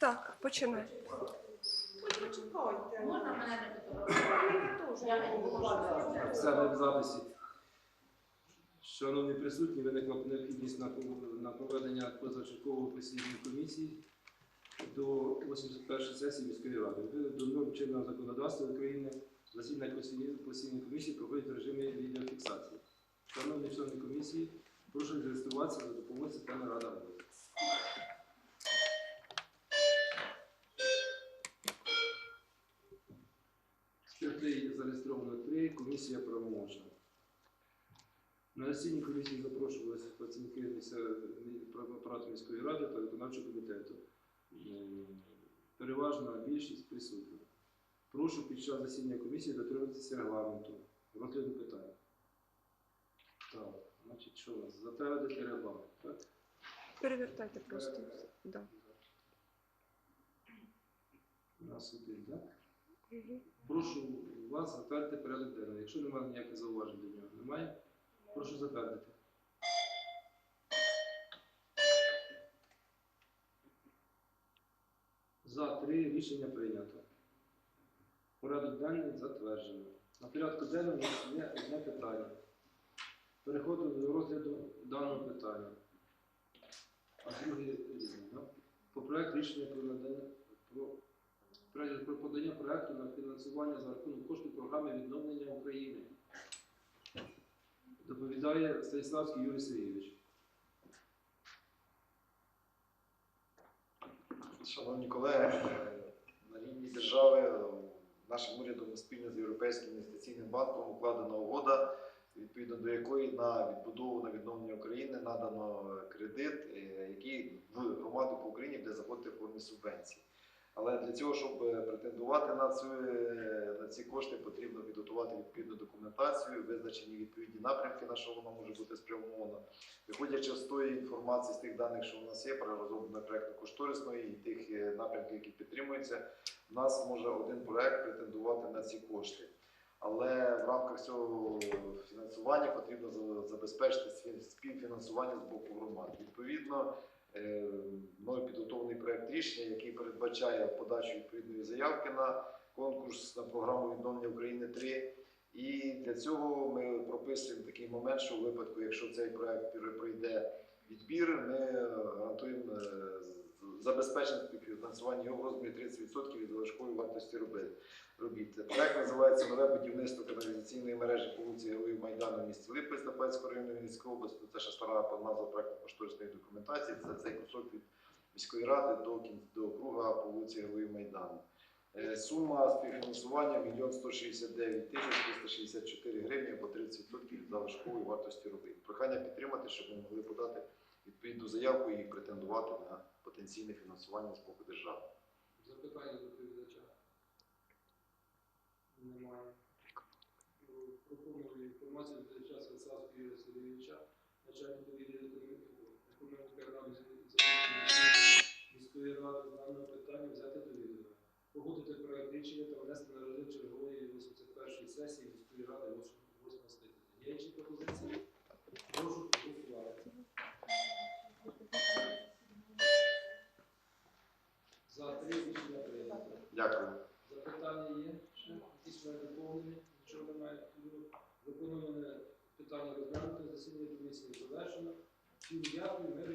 Так, починай. Почекайте. Можна мене не фотографувати? Я не буду. Саме в записі. Шановні присутні, виникла необхідність на, на проведення позачергової постійної комісії до 81 сесії міської ради. До норм чинного законодавства України засідання постійної постійної комісії проходить в режимі відеофіксації. Шановні члени комісії, прошу реєструватися за допомогою системи Рада зареєстровано три, комісія правомочна. На засідання комісії запрошувалися працівники апарату міської ради та виконавчого комітету. М, Переважна більшість присутня. Прошу під час засідання комісії дотримуватися регламенту, розгляду питань. Так, значить, що у нас? Затвердити регламент, так? Перевертайте просто. Да. У нас один, так? Прошу вас затвердити порядок денний. Якщо немає ніяких зауважень до нього, немає, прошу затвердити. За три рішення прийнято. Порядок денний затверджено. На порядку нас є одне питання. Переходимо до розгляду даного питання. А друге різне. По проект рішення про надання про Про про подання проекту на фінансування за рахунок коштів програми відновлення України. Доповідає Станіславський Юрій Сергійович. Шановні колеги, на рівні держави нашим урядом спільно з Європейським інвестиційним банком укладена угода, відповідно до якої на відбудову на відновлення України надано кредит, е, який в громаду по Україні буде заходити в формі субвенції. Але для цього, щоб е, претендувати на, цю, е, на ці кошти, потрібно підготувати відповідну документацію, визначені відповідні напрямки, на що воно може бути спрямовано. Виходячи з тої інформації, з тих даних, що у нас є, про розроблення проєктно-кошторисної і тих е, напрямків, які підтримуються, у нас може один проект претендувати на ці кошти. Але в рамках цього фінансування потрібно забезпечити співфінансування з боку громад. Відповідно, мною проект рішення, який передбачає подачу відповідної заявки на конкурс на програму відновлення України 3 і для цього ми прописуємо такий момент, що у випадку, якщо цей проект пройде відбір, ми е, гарантуємо е, з- забезпечення співфінансування його в розмірі 30% від залишкової вартості робіт. Проект називається Нове будівництво каналізаційної мережі по вулиці Героїв Майдану в місті Липи Стапецького району Вінницької області. Це ще стара назва проектно-кошторисної документації. Це цей кусок від міської ради до до округа по вулиці Героїв Майдану. Е, Сума співфінансування 1 169 тисяч 364 гривні або 30% від залишкової вартості робіт. Прохання підтримати, щоб ми могли подати відповідну заявку і претендувати на потенційне фінансування з боку держави. Запитання до доповідача. Немає. Пропоную інформацію до доповідача Станіславського Юрія Сергійовича, начальника відділу рішення про внесення на розгляд чергової 81-ї сесії міської ради 8 скликання. Є інші пропозиції? Прошу голосувати. За три рішення прийнято. Дякую. Запитання є? Ще якісь має доповнення? Немає, виконуване питання розглянути, засідання комісії завершено. Всім дякую.